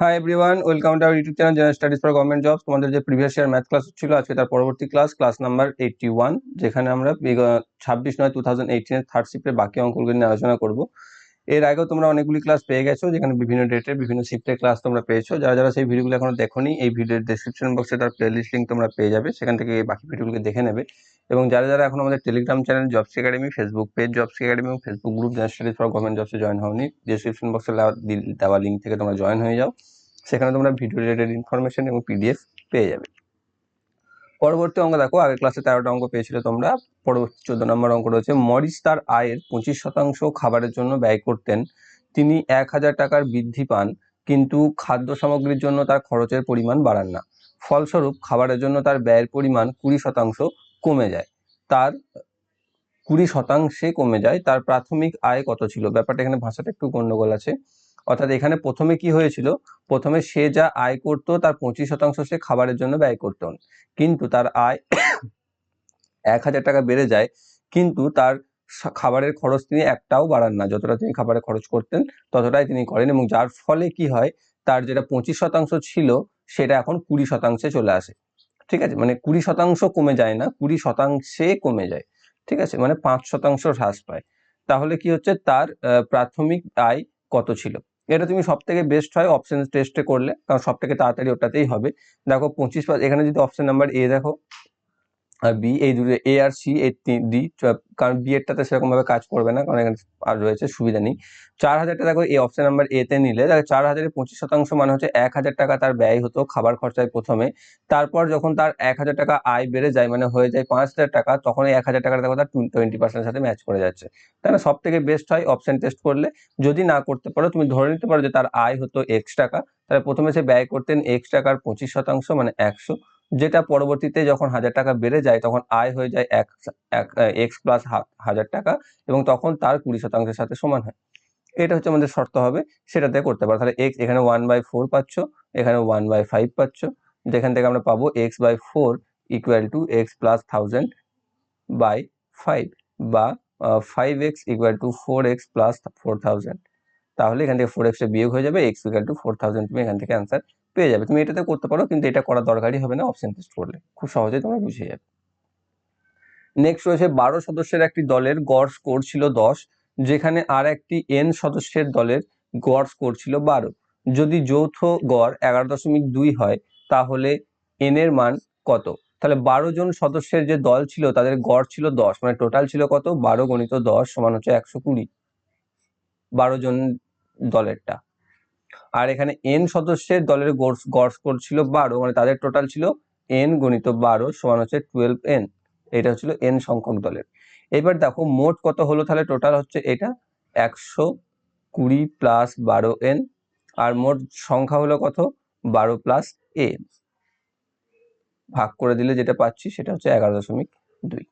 Hi everyone welcome to our YouTube channel general studies for government jobs তোমাদের যে previous year math class ছিল, আজকে তার পরবর্তী class class number eighty one যেখানে আমরা ছাব্বিশ নয় টু থাউজেন্ড এইটিনের থার্ড শিফটের বাকি অঙ্কগুলো নিয়ে আলোচনা করব। এর আগেও তোমরা অনেকগুলি ক্লাস পেয়ে গেছো, যেখানে বিভিন্ন ডেটের বিভিন্ন শিফটের ক্লাস তোমরা পেয়েছ। যারা যারা সেই ভিডিওগুলো এখনও দেখোনি, এই ভিডিওর ডেসক্রিপশন বক্সে তার প্লেলিস্ট লিঙ্ক তোমরা পেয়ে যাবে, সেখান থেকে বাকি ভিডিওগুলো দেখে নেবে। এবং যারা যারা এখন আমাদের Telegram channel jobs academy Facebook page jobs academy এবং Facebook group studies for government জবসে join হওনি ডেসক্রিপশন বক্সে দেওয়া লিঙ্ক থেকে তোমরা জয়েন হয়ে যাও। সেখানে তোমরা ভিডিও রিলেটেড ইনফরমেশন এবং পিডিএফ পেয়ে যাবে। পরবর্তী অঙ্ক দেখো, আগের ক্লাসে তেরোটা অঙ্ক পেয়েছিলে তোমরা। পরবর্তী চোদ্দ নম্বর অঙ্ক রয়েছে মরিস তার আয়ের পঁচিশ শতাংশ খাবারের জন্য ব্যয় করতেন। তিনি এক হাজার টাকার বৃদ্ধি পান, কিন্তু খাদ্য সামগ্রীর জন্য তার খরচের পরিমাণ বাড়ান না। ফলস্বরূপ, খাবারের জন্য তার ব্যয়ের পরিমাণ কুড়ি শতাংশ কমে যায়। তার কুড়ি শতাংশে কমে যায়। তার প্রাথমিক আয় কত ছিল? ব্যাপারটা এখানে ভাষাটা একটু গন্ডগোল আছে। অর্থাৎ এখানে প্রথমে কি হয়েছিল? প্রথমে সে যা আয় করত, তার পঁচিশ শতাংশ সে খাবারের জন্য ব্যয় করত। কিন্তু তার আয় এক হাজার টাকা বেড়ে যায়। কিন্তু তার খাবারের খরচ তিনি একটাও বাড়ান না। যতটা তিনি খাবারের খরচ করতেন, ততটাই তিনি করেন এবং যার ফলে কি হয়? তার যেটা পঁচিশ শতাংশ ছিল, সেটা এখন কুড়ি শতাংশে চলে আসে। ঠিক আছে? মানে কুড়ি শতাংশ কমে যায় না, কুড়ি শতাংশে কমে যায়। ঠিক আছে? মানে পাঁচ শতাংশ হ্রাস পায়। তাহলে কি হচ্ছে? তার প্রাথমিক আয় কত ছিল? এটা তুমি সব থেকে বেস্ট হয় অপশন টেস্টে করলে, কারণ সব থেকে তাড়াতাড়ি ওটাতেই হবে। দেখো পঁচিশ এখানে যদি অপশন নাম্বার এ দেখো বি এই দুটো এ আর সি এই ডি কারণ বি এরটাতে সেরকম ভাবে কাজ করবে না, কারণ এখানে আর রয়েছে সুবিধা নেই। চার হাজারটা দেখো, এই অপশন নাম্বার এ তে নিলে, দেখো চার হাজারের পঁচিশ শতাংশ মানে হচ্ছে এক হাজার টাকা তার ব্যয় হতো খাবার খরচায় প্রথমে। তারপর যখন তার এক হাজার টাকা আয় বেড়ে যায় মানে হয়ে যায় পাঁচ হাজার টাকা তখন এই এক হাজার টাকার দেখো তার টোয়েন্টি পার্সেন্টের সাথে ম্যাচ করে যাচ্ছে। তাই না? সব থেকে বেস্ট হয় অপশন টেস্ট করলে। যদি না করতে পারো, তুমি ধরে নিতে পারো যে তার আয় হতো এক্স টাকা, তাহলে প্রথমে সে ব্যয় করতেন এক্স টাকার পঁচিশ শতাংশ মানে একশো। যেটা পরবর্তীতে যখন হাজার টাকা বেড়ে যায়, তখন আয় হয়ে যায় এক এক্স প্লাস হাজার টাকা এবং তখন তার কুড়ি শতাংশের সাথে সমান হয়। এটা হচ্ছে আমাদের শর্ত হবে, সেটাতে করতে পারো। তাহলে এক্স এখানে ওয়ান বাই ফোর পাচ্ছ, এখানে ওয়ান বাই ফাইভ পাচ্ছ, যেখান থেকে আমরা পাবো x by four equal to x plus thousand by five বা five x equal to four x plus four thousand তাহলে এখান থেকে ফোর এক্সে বিয়োগ হয়ে যাবে x equal to four thousand তুমি এখান থেকে অ্যান্সার পেয়ে যাবে। তুমি এটাতে করতে পারো, কিন্তু এটা করার দরকারই হবে না অপশন টেস্ট করলে। খুব সহজেই তোমরা বুঝে যাবে। নেক্সট রয়েছে বারো সদস্যের একটি দলের গড় স্কোর ছিল দশ, যেখানে আর একটি এন সদস্যের দলের গড় স্কোর ছিল বারো। যদি যৌথ গড় এগারো দশমিক দুই হয়, তাহলে এন এর মান কত? তাহলে বারো জন সদস্যের যে দল ছিল, তাদের গড় ছিল দশ মানে টোটাল ছিল কত? বারো গণিত দশ সমান হচ্ছে একশো কুড়ি। বারো জন দলেরটা। আর এখানে এন সদস্যের দলের গড় স্কোর ছিল বারো মানে তাদের টোটাল ছিল এন গণিত বারো সমান হচ্ছে টুয়েলভ এন এটা হচ্ছিল এন সংখ্যক দলের। এবার দেখো মোট কত হলো তাহলে? টোটাল হচ্ছে এটা একশো কুড়ি প্লাস বারো এন আর মোট সংখ্যা হলো কত? বারো প্লাস এ ভাগ করে দিলে যেটা পাচ্ছি সেটা হচ্ছে এগারো দশমিক দুই।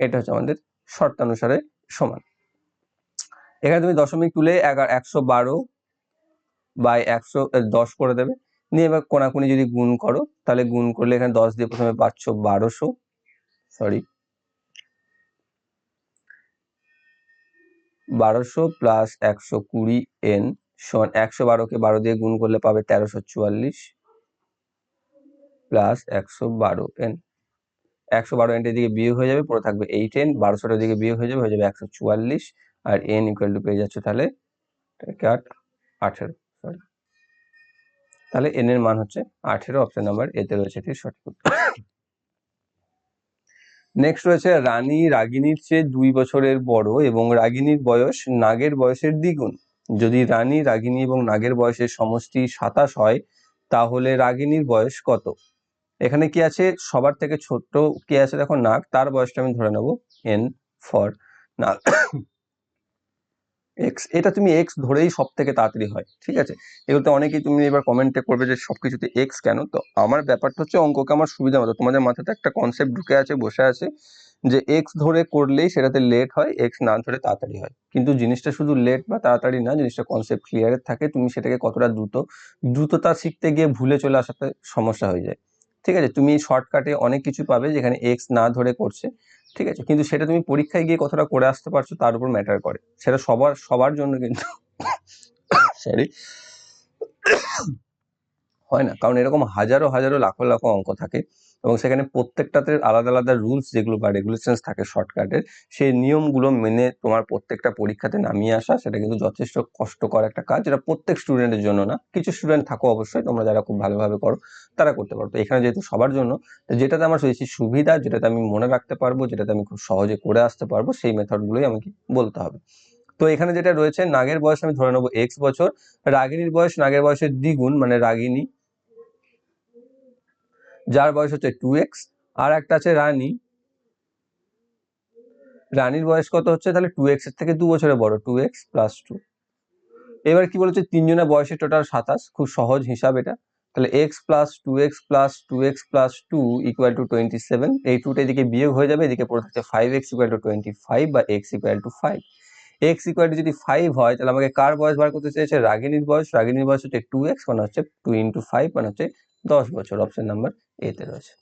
এটা হচ্ছে আমাদের শর্তানুসারে সমান। এখানে তুমি দশমিক তুলে এগারো, একশো বারো বাই একশো দশ করে দেবে। নিয়ে এবার কোনাকুনি যদি গুণ করো, তাহলে গুণ করলে এখানে দশ দিয়ে প্রথমে পাচ্ছ বারোশো সরি বারোশো প্লাস একশো কুড়ি এন সমান একশো বারোকে বারো দিয়ে গুণ করলে পাবে তেরোশো চুয়াল্লিশ প্লাস একশো বারো এন একশো বারো এনটের দিকে বিয়োগ হয়ে যাবে, পরে থাকবে এইট এন বারোশোটার দিকে বিয়োগ হয়ে যাবে হয়ে যাবে একশো চুয়াল্লিশ। আর এন ইকুয়াল টু পেয়ে যাচ্ছে তাহলে আট আঠেরো সরি তাহলে এন এর মান হচ্ছে আঠেরো অপশন নাম্বার এতে রয়েছে এটি সঠিক নেক্সট রয়েছে রানী রাগিনীর চেয়ে দুই বছরের বড় এবং রাগিনীর বয়স নাগের বয়সের দ্বিগুণ। যদি রানী, রাগিনী এবং নাগের বয়সের সমষ্টি সাতাশ হয়, তাহলে রাগিনীর বয়স কত? এখানে কি আছে? সবার থেকে ছোট্ট কি আছে? দেখো নাগ, তার বয়সটা আমি ধরে নেব এন ফর নাগ এক্স এটা তুমি এক্স ধরেই সব থেকে তাড়াতাড়ি হয়, ঠিক আছে? এগুলোতে অনেকেই তুমি এবার কমেন্টে করবে যে সব কিছুতে এক্স কেন? তো আমার ব্যাপারটা হচ্ছে অঙ্ককে আমার সুবিধা মতো, তোমাদের মাথাতে একটা কনসেপ্ট ঢুকে আছে, বসে আছে যে এক্স ধরে করলেই সেটাতে লেট হয় এক্স না ধরে তাড়াতাড়ি হয়। কিন্তু জিনিসটা শুধু লেট বা তাড়াতাড়ি না, জিনিসটা কনসেপ্ট ক্লিয়ারের থাকে, তুমি সেটাকে কতটা দ্রুত, দ্রুততা শিখতে গিয়ে ভুলে চলে আসাতে সমস্যা হয়ে যায়, ঠিক আছে? তুমি শর্টকাটে অনেক কিছু পাবে যেখানে এক্স না ধরে করছে ঠিক আছে? কিন্তু সেটা তুমি পরীক্ষায় গিয়ে কতটা করে আসতে পারছ তার উপর ম্যাটার করে। সেটা সবার সবার জন্য কিন্তু সরি হয় না। কারণ এরকম হাজারো হাজারো, লাখো লাখো অঙ্ক থাকে এবং সেখানে প্রত্যেকটাতে আলাদা আলাদা রুলস যেগুলো বা রেগুলেশনস থাকে শর্টকাটের সেই নিয়মগুলো মেনে তোমার প্রত্যেকটা পরীক্ষাতে নামিয়ে আসা, সেটা কিন্তু যথেষ্ট কষ্টকর একটা কাজ। যেটা প্রত্যেক স্টুডেন্টের জন্য না, কিছু স্টুডেন্ট থাকো অবশ্যই, তোমরা যারা খুব ভালোভাবে করো, তারা করতে পারো। তো এখানে যেহেতু সবার জন্য যেটাতে আমার বেশি সুবিধা, যেটাতে আমি মনে রাখতে পারব, যেটাতে আমি খুব সহজে করে আসতে পারব, সেই মেথডগুলোই আমাকে বলতে হবে। তো এখানে যেটা রয়েছে, নাগের বয়স আমি ধরে নেব এক্স বছর, রাগিনীর বয়স, নাগের বয়সের দ্বিগুণ মানে রাগিনী যার বয়স হচ্ছে টু এক্স আর একটা আছে রানী। রানীর বয়স কত হচ্ছে? তাহলে টু এক্সের থেকে দু বছরে বড় টু এক্স প্লাস টু এবার কি বলেছে? তিনজনের বয়সের টোটাল সাতাশ, খুব সহজ হিসাব এটা। তাহলে x plus two x plus two x plus two equal to twenty seven এই টুটা এদিকে বিয়োগ হয়ে যাবে, এদিকে পড়ে থাকছে five x equal to twenty five বা x equal to five x equal to যদি ফাইভ হয়, তাহলে আমাকে কার বয়স বার করতে চেয়েছে? রাগিনীর বয়স। রাগিনীর বয়স হচ্ছে টু এক্স মানে হচ্ছে টু ইন্টু ফাইভ মানে হচ্ছে দশ বছর অপশন নাম্বার এতে রয়েছে।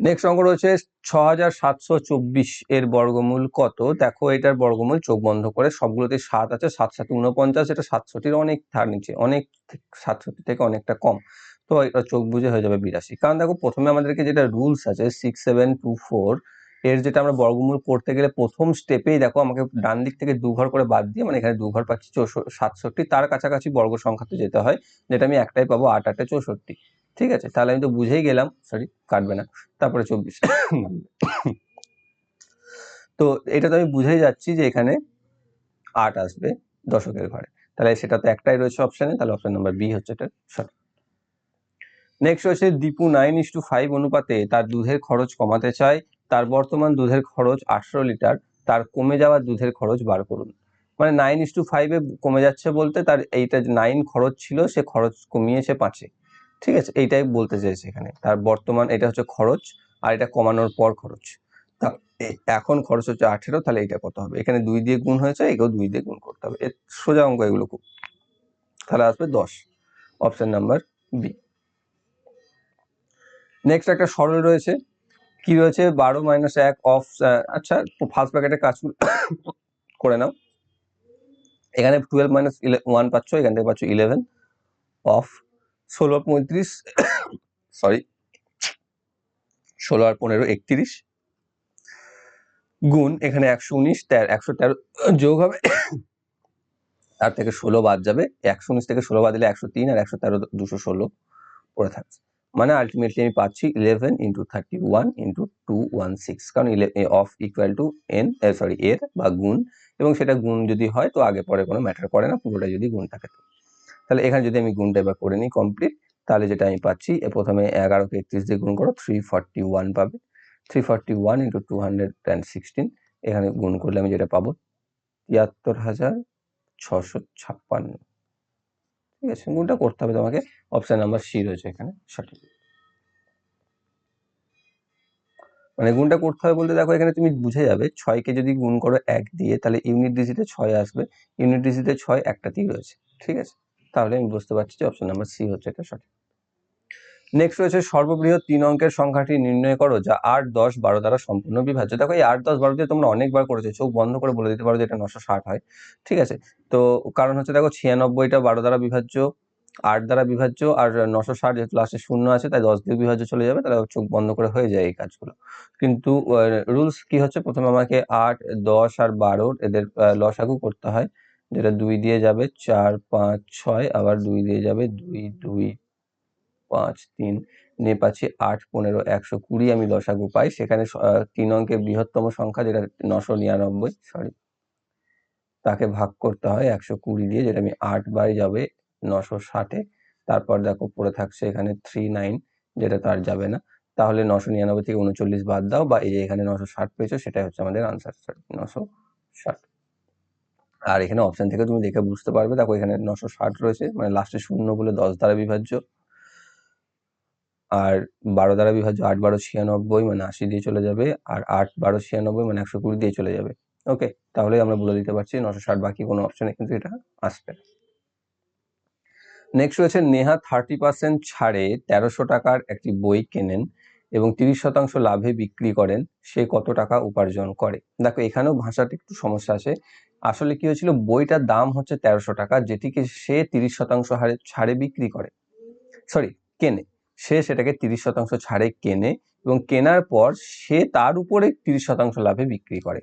নেক্সট অঙ্ক রয়েছে ছ এর বর্গমূল কত? দেখো এটার বর্গমূল চোখ বন্ধ করে, সবগুলোতে সাত আছে সাত সাত উনপঞ্চাশ এটা সাতষট্টির অনেক ধার নিচে, অনেক সাতষট্টি থেকে অনেকটা কম। তো এটা চোখ বুঝে হয়ে যাবে বিরাশি। কারণ দেখো প্রথমে আমাদেরকে যেটা রুলস আছে সিক্স সেভেন টু ফোর এর যেটা আমরা বর্গমূল করতে গেলে প্রথম স্টেপেই দেখো আমাকে ডান দিক থেকে দু ঘর করে বাদ দিয়ে মানে এখানে দু ঘর পাচ্ছি সাতষট্টি তার কাছাকাছি বর্গ সংখ্যাতে যেতে হয় যেটা আমি একটাই পাবো আট আটে চৌষট্টি। ঠিক আছে? তাহলে আমি তো বুঝেই গেলাম সরি কাটবে না। তারপরে চব্বিশ। তো এটা তো আমি বুঝেই যাচ্ছি যে এখানে আট আসবে দশকের ঘরে। তাহলে সেটা তো একটাই রয়েছে অপশানে তাহলে অপশান নাম্বার বি হচ্ছে এটা। সঠিক নেক্সট হচ্ছে Dipu nine is to five অনুপাতে তার দুধের খরচ কমাতে চায়। তার বর্তমান দুধের খরচ আঠারো লিটার, তার কমে যাওয়া দুধের খরচ বার করুন। মানে নাইন ইস টু ফাইভে কমে যাচ্ছে বলতে তার এইটা নাইন খরচ ছিল, সে খরচ কমিয়েছে পাঁচে। ঠিক আছে, এইটাই বলতে চাইছে এখানে। তার বর্তমান এটা হচ্ছে খরচ আর এটা কমানোর পর খরচ। তা এখন খরচ হচ্ছে আঠেরো, তাহলে এটা কত হবে? এখানে দুই দিয়ে গুণ হয়েছে, একেও দুই দিয়ে গুণ করতে হবে। এর সোজা অঙ্ক এগুলো খুব তাহলে আসবে দশ। অপশন নাম্বার বি নেক্সট একটা সরল রয়েছে। কি রয়েছে? বারো মাইনাস এক অফ আচ্ছা ফার্স্ট ব্র্যাকেটে কাজ করে নাও। এখানে টুয়েলভ মাইনাস ওয়ান পাচ্ছ, এখান থেকে পাচ্ছ ইলেভেন অফ ষোলো পঁয়ত্রিশ সরি ষোলো আর পনেরো, একত্রিশ। গুণ, এখানে একশো উনিশ, তেরো, একশো তেরো যোগ হবে। তার থেকে ষোলো বাদ যাবে। একশো উনিশ থেকে ষোলো বাদ দিলে একশো তিন আর একশো তেরো, দুশো ষোলো পড়ে থাকছে। মানে আলটিমেটলি আমি পাচ্ছি eleven into thirty one into two one six কারণ of equal to N sorry এর বা গুণ, এবং সেটা গুণ যদি হয় তো আগে পরে কোনো ম্যাটার করে না পুরোটা যদি গুণ থাকে তাহলে এখানে যদি আমি গুণটা এবার করে নিই কমপ্লিট তাহলে যেটা আমি পাচ্ছি প্রথমে এগারোকে একত্রিশ দিয়ে গুণ করো থ্রি ফর্টি ওয়ান পাবে। Three forty one into two hundred and sixteen এখানে গুণ করলে আমি যেটা পাবো, তিয়াত্তর হাজার ছশো ছাপ্পান্ন। ঠিক আছে গুণটা করতে হবে তোমাকে? অপশান নাম্বার সি রয়েছে এখানে, সঠিক। মানে গুণটা করতে হবে বলতে দেখো, এখানে তুমি বুঝে যাবে, ছয়কে যদি গুণ করো এক দিয়ে, তাহলে ইউনিট ডিজিটে ছয় আসবে ইউনিট ডিজিটে ছয় একটাতেই রয়েছে, ঠিক আছে? তাহলে আমি বুঝতে পারছি যে অপশন নাম্বার সি হচ্ছে এটা সঠিক। নেক্সট রয়েছে সর্ববৃহৎ তিন অঙ্কের সংখ্যাটি নির্ণয় করো, যা আট, দশ, বারো দ্বারা সম্পূর্ণ বিভাজ্য। দেখো, এই আট, দশ, বারো দিয়ে তোমরা অনেকবার করেছ, চোখ বন্ধ করে বলে দিতে পারো যে এটা নশো ষাট হয়। ঠিক আছে? তো কারণ হচ্ছে দেখো, ছিয়ানব্বইটা বারো দ্বারা বিভাজ্য, আট দ্বারা বিভাজ্য, আর নশো ষাট যেহেতু লাস্টে শূন্য আছে, তাই দশ দিয়ে বিভাজ্য চলে যাবে, তাহলে চোখ বন্ধ করে হয়ে যায় এই কাজগুলো। কিন্তু রুলস কি হচ্ছে? প্রথমে আমাকে আট, দশ আর বারোর এদের লসাগু করতে হয়, যেটা দুই দিয়ে যাবে, চার, পাঁচ, ছয়, আবার দুই দিয়ে যাবে, দুই দুই পাঁচ, তিন নিয়ে পাচ্ছি আট, পনেরো, একশো কুড়ি আমি লসাগু পাই। সেখানে তিন অঙ্কের বৃহত্তম সংখ্যা যেটা নশো নিরানব্বই সরি তাকে ভাগ করতে হয় একশো কুড়ি দিয়ে, যেটা আমি আট বার যাবে নশো ষাটে। তারপর দেখো পড়ে থাকছে এখানে থ্রি নাইন যেটা তার যাবে না। তাহলে নশো নিরানব্বই থেকে উনচল্লিশ বাদ দাও বা এই এখানে নশো ষাট পেয়েছ, সেটাই হচ্ছে আমাদের আনসার সরি নশো ষাট। আর এখানে অপশন থেকে তুমি দেখে বুঝতে পারবে। দেখো এখানে নশো ষাট রয়েছে মানে লাস্টে শূন্য বলে দশ দ্বারা বিভাজ্য। আর বারো দ্বারা বিভাজ্য আট, বারো, ছিয়ানব্বই মানে আশি দিয়ে চলে যাবে আর আট, বারো, ছিয়ানব্বই মানে একশো কুড়ি দিয়ে চলে যাবে। ওকে তাহলে আমরা বলে দিতে পারছি নশো ষাট বাকি কোনো অপশনে কিন্তু এটা আসবে নেক্সট রয়েছে, নেহা থার্টি পার্সেন্ট ছাড়ে তেরোশো টাকার একটি বই কেনেন এবং তিরিশ শতাংশ লাভে বিক্রি করেন, সে কত টাকা উপার্জন করে? দেখো, এখানেও ভাষাটা একটু সমস্যা আছে। আসলে কি হয়েছিল, বইটার দাম হচ্ছে তেরোশো টাকা, যেটিকে সে তিরিশ শতাংশ হারে ছাড়ে বিক্রি করে। সরি কেনে। সে সেটাকে তিরিশ শতাংশ ছাড়ে কেনে এবং কেনার পর সে তার উপরে তিরিশ শতাংশ লাভে বিক্রি করে।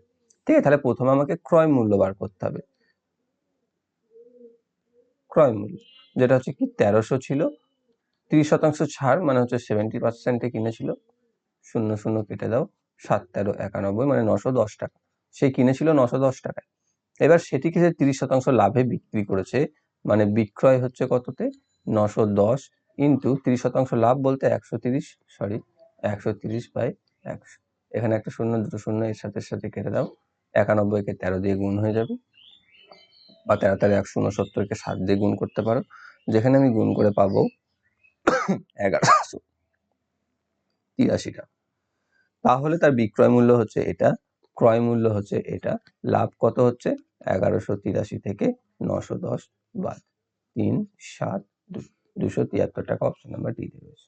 ঠিক আছে? তাহলে প্রথমে আমাকে ক্রয় মূল্য বার করতে হবে। ক্রয় মূল্য, যেটা হচ্ছে কি তেরোশো ছিল। তিরিশ শতাংশ ছাড় মানে হচ্ছে সেভেন্টি পার্সেন্টে কিনেছিল। শূন্য শূন্য কেটে দাও, সাত তেরো একানব্বই মানে নশো দশ টাকা। সে কিনেছিল নশো দশ টাকায়। এবার সেটিকে সে তিরিশ শতাংশ লাভে বিক্রি করেছে মানে বিক্রয় হচ্ছে কততে? নশো দশ ইন্টু তিরিশ শতাংশ লাভ বলতে একশো তিরিশ সরি একশো তিরিশ বাই একশো। এখানে একটা শূন্য, দুটো শূন্য, এর সাথে সাথে কেটে দাও। একানব্বইকে তেরো দিয়ে গুণ হয়ে যাবে। বা তেরো তেরো একশো উনসত্তরকে সাত দিয়ে গুণ করতে পারো। যেখানে আমি গুণ করে পাবো এগারোশো তিরাশি টাকা তাহলে তার বিক্রয় মূল্য হচ্ছে এটা, ক্রয় মূল্য হচ্ছে এটা, লাভ কত হচ্ছে? এগারোশো তিরাশি থেকে নশো দশ বাদ। তিন, সাত দুশো তিয়াত্তর টাকা অপশন নাম্বার তে রয়েছে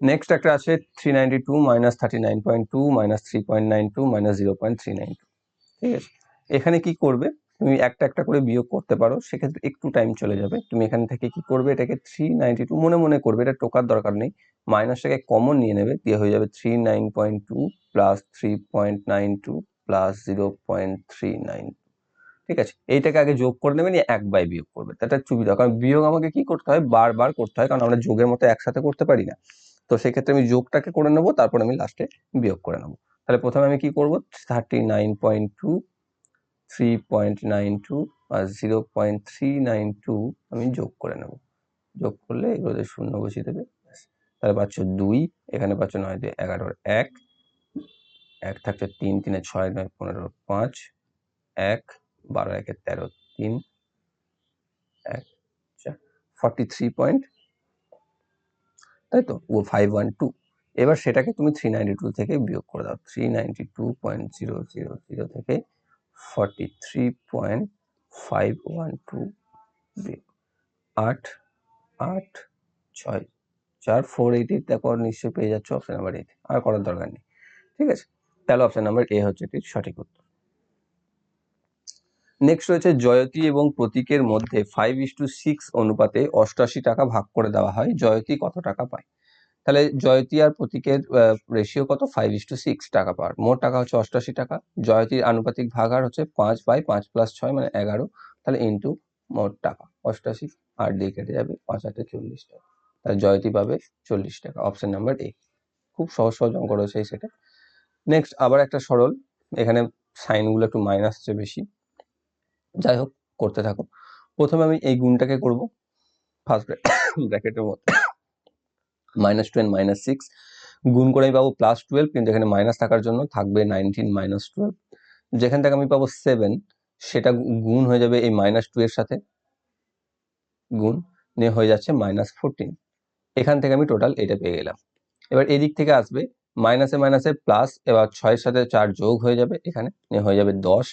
নেক্সট একটা আছে three ninety two minus thirty nine point two minus three point nine two minus zero point three nine two ঠিক আছে? এখানে কি করবে? তুমি একটা একটা করে বিয়োগ করতে পারো, সেক্ষেত্রে একটু টাইম চলে যাবে। তুমি এখান থেকে কি করবে? এটাকে থ্রি নাইনটি টু মনে মনে করবে, এটা টোকার দরকার নেই। মাইনাসটাকে কমন নিয়ে নেবে, দিয়ে হয়ে যাবে three nine point two plus three point nine two plus zero point three nine ঠিক আছে? এইটাকে আগে যোগ করে নেবে নিয়ে এক বাই বিয়োগ করবে তাটা সুবিধা কারণ বিয়োগ আমাকে কি করতে হয়? বারবার করতে হয়, কারণ আমরা যোগের মতো একসাথে করতে পারি না। তো সেক্ষেত্রে আমি যোগটাকে করে নেব, তারপর আমি লাস্টে বিয়োগ করে নেব। তাহলে প্রথমে আমি কি করব? Thirty nine point two three point nine two আর zero point three nine two আমি যোগ করে নেব। যোগ করলে এগুলোতে শূন্য বসিয়ে দেবে তাহলে পাচ্ছ দুই, এখানে পাচ্ছ নয় দিয়ে এগারোর এক। এক থাকছে তিন, তিনে ছয়, নয় পনেরো পাঁচ। এক বারো একে তেরো, তিন, এক, চার ফর্টি থ্রি পয়েন্ট তাই তো ও ফাইভ ওয়ান টু এবার সেটাকে তুমি থ্রি নাইনটি টু থেকে বিয়োগ করে দাও। Three ninety two point zero zero zero থেকে forty three point five one two আট আট, ছয়, চার ফোর এইট এইট দেখো নিশ্চয়ই পেয়ে যাচ্ছ অপশন নাম্বার এইট আর করার দরকার নেই। ঠিক আছে? তাহলে অপশান নাম্বার এ হচ্ছে এটির সঠিক উত্তর। নেক্সট রয়েছে জয়তী এবং প্রতীকের মধ্যে ফাইভ ইস টু সিক্স অনুপাতে অষ্টআশি টাকা ভাগ করে দেওয়া হয়। জয়তী কত টাকা পায়? তাহলে জয়তী আর প্রতীকের রেশিও কত? ফাইভ ইস টু সিক্স টাকা পার মোট টাকা হচ্ছে অষ্টআশি টাকা। জয়তীর আনুপাতিক ভাগ আর হচ্ছে পাঁচ বাই পাঁচ প্লাস ছয় মানে এগারো। তাহলে ইন্টু মোট টাকা। অষ্টআশি আট দিয়ে কেটে যাবে পাঁচ আটে চল্লিশ টাকা। তাহলে জয়তী পাবে চল্লিশ টাকা। অপশন নাম্বার এ খুব সহজ সহজ অঙ্ক রয়েছে সেটা নেক্সট আবার একটা সরল। এখানে সাইনগুলো একটু মাইনাস হচ্ছে বেশি। যাই হোক, করতে থাকো। প্রথমে আমি এই গুণটাকে করব। ফার্স্ট ব্র্যাকেটের মধ্যে মাইনাস টু মাইনাস সিক্স গুণ করে আমি পাবো প্লাস টুয়েলভ কিন্তু এখানে মাইনাস থাকার জন্য থাকবে নাইনটিন মাইনাস টুয়েলভ যেখান থেকে আমি পাবো সেভেন সেটা গুণ হয়ে যাবে এই মাইনাস টু এর সাথে। গুণ নিয়ে হয়ে যাচ্ছে মাইনাস ফোরটিন এখান থেকে আমি টোটাল এটা পেয়ে গেলাম। এবার এদিক থেকে আসবে মাইনাসে মাইনাসে প্লাস এবার ছয়ের সাথে চার যোগ হয়ে যাবে, এখানে নিয়ে হয়ে যাবে দশ।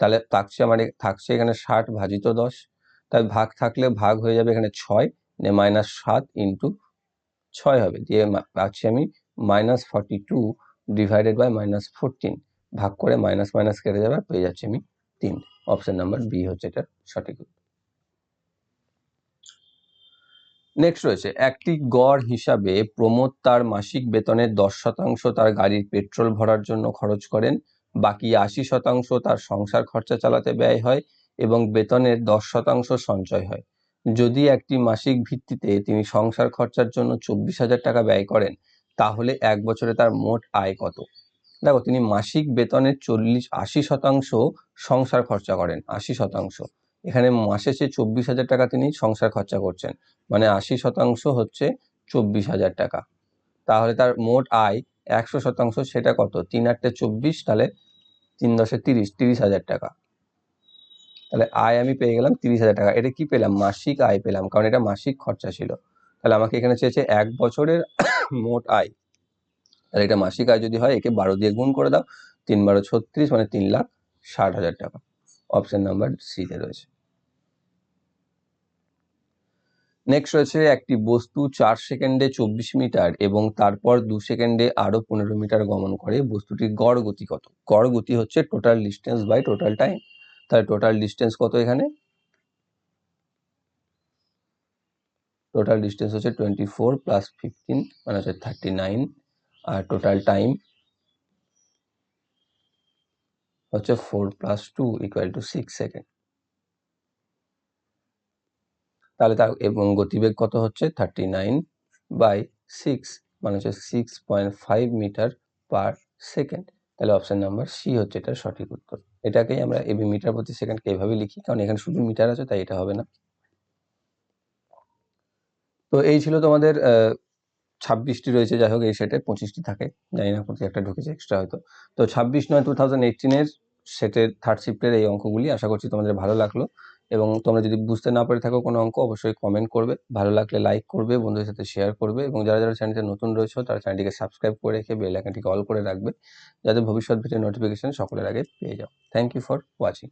তাহলে থাকছে আমার থাকছে এখানে ষাট ভাজিত দশ। তাই ভাগ থাকলে ভাগ হয়ে যাবে এখানে ছয় মাইনাস সাত ইন্টু ছয় হবে। দিয়ে পাচ্ছি আমি minus forty two divided by minus fourteen ভাগ করে মাইনাস মাইনাস কেটে যাবে পেয়ে যাচ্ছি আমি তিন। অপশান নাম্বার বি হচ্ছে এটার সঠিক নেক্সট রয়েছে, একটি গড় হিসাবে প্রমোদ তার মাসিক বেতনের দশ শতাংশ তার গাড়ির পেট্রোল ভরার জন্য খরচ করেন। বাকি আশি শতাংশ তার সংসার খরচা চালাতে ব্যয় হয় এবং বেতনের দশ শতাংশ সঞ্চয় হয়। যদি একটি মাসিক ভিত্তিতে তিনি সংসার খরচার জন্য চব্বিশ হাজার টাকা ব্যয় করেন, তাহলে এক বছরে তার মোট আয় কত? দেখো, তিনি মাসিক বেতনের চল্লিশ আশি শতাংশ সংসার খরচা করেন, আশি শতাংশ। এখানে মাসে সে চব্বিশ হাজার টাকা তিনি সংসার খরচা করছেন মানে আশি শতাংশ হচ্ছে চব্বিশ হাজার টাকা। তাহলে তার মোট আয় একশো শতাংশ, সেটা কত? তিন আটটা চব্বিশ, তাহলে তিন দশে তিরিশ তিরিশ হাজার টাকা। তাহলে আয় আমি পেয়ে গেলাম তিরিশ হাজার টাকা। এটা কি পেলাম? মাসিক আয় পেলাম, কারণ এটা মাসিক খরচা ছিল। তাহলে আমাকে এখানে চেয়েছে এক বছরের মোট আয়। তাহলে এটা মাসিক আয় যদি হয়, একে বারো দিয়ে গুণ করে দাও, তিন বারো ছত্রিশ মানে তিন লাখ ষাট হাজার টাকা। অপশান নাম্বার সিতে রয়েছে। নেক্সট রয়েছে একটি বস্তু চার সেকেন্ডে চব্বিশ মিটার এবং তারপর দু সেকেন্ডে আরও পনেরো মিটার গমন করে। বস্তুটির গড় গতি কত? গড় গতি হচ্ছে total distance by total time তাহলে টোটাল ডিস্টেন্স কত এখানে? টোটাল ডিস্টেন্স হচ্ছে টোয়েন্টি ফোর প্লাস ফিফটিন মানে হচ্ছে থার্টি নাইন আর টোটাল টাইম হচ্ছে four plus two equal to six second তাহলে তার এবং গতিবেগ কত হচ্ছে? থার্টি নাইন বাই সিক্স মানে হচ্ছে six point five metre per second তাহলে অপশান নাম্বার সি হচ্ছে এটার সঠিক উত্তর। এটাকেই আমরা এবি মিটার প্রতি সেকেন্ডকে এভাবে লিখি, কারণ এখানে শুধু মিটার আছে, তাই এটা হবে না। তো এই ছিল তোমাদের ছাব্বিশটি রয়েছে, যাই হোক এই সেটে পঁচিশটি থাকে। জানি না প্রতি একটা ঢুকেছে এক্সট্রা হয়তো। তো ছাব্বিশ নয় টু থাউজেন্ড এইটিনের সেটের থার্ড শিফটের এই অঙ্কগুলি, আশা করছি তোমাদের ভালো লাগল। এবং তোমরা যদি বুঝতে না পারে থাকো কোনো অঙ্ক, অবশ্যই কমেন্ট করবে। ভালো লাগলে লাইক করবে, বন্ধুদের সাথে শেয়ার করবে এবং যারা যারা চ্যানেলটা নতুন রয়েছে, তারা চ্যানেলটিকে সাবস্ক্রাইব করে রেখে বেল আইকনটিকে অল করে রাখবে। যাতে ভবিষ্যৎ ভিডিও নোটিফিকেশন সকলের আগে পেয়ে যাও। Thank you for watching